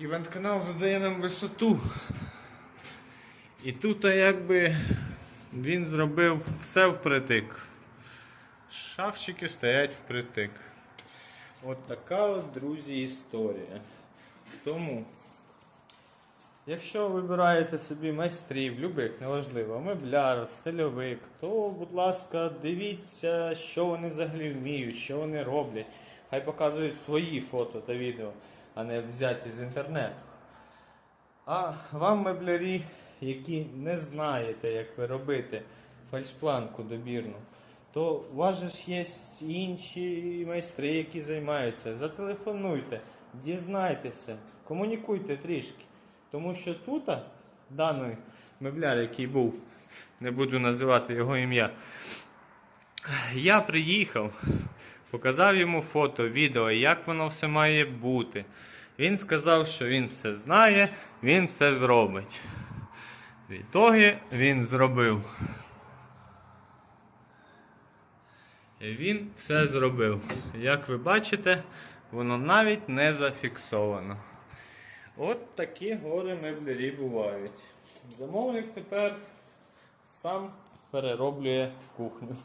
Івент-канал задає нам висоту. І тут якби він зробив все впритик. Шафчики стоять впритик. От така от, друзі, історія. Тому, якщо вибираєте собі майстрів, любих, неважливо, мебляр, стильовик, то, будь ласка, дивіться, що вони взагалі вміють, що вони роблять. Хай показують свої фото та відео, а не взяті з інтернету. А вам, меблярі, які не знаєте, як ви робити фальшпланку добірну, то у вас ж є інші майстри, які займаються. Зателефонуйте, дізнайтеся, комунікуйте трішки. Тому що тут даний мебляр, який був, не буду називати його ім'я, я приїхав, показав йому фото, відео, як воно все має бути. Він сказав, що він все знає, він все зробить. В ітогі він зробив. Він все зробив. Як ви бачите, воно навіть не зафіксовано. От такі гори меблярі бувають. Замовник тепер сам перероблює кухню.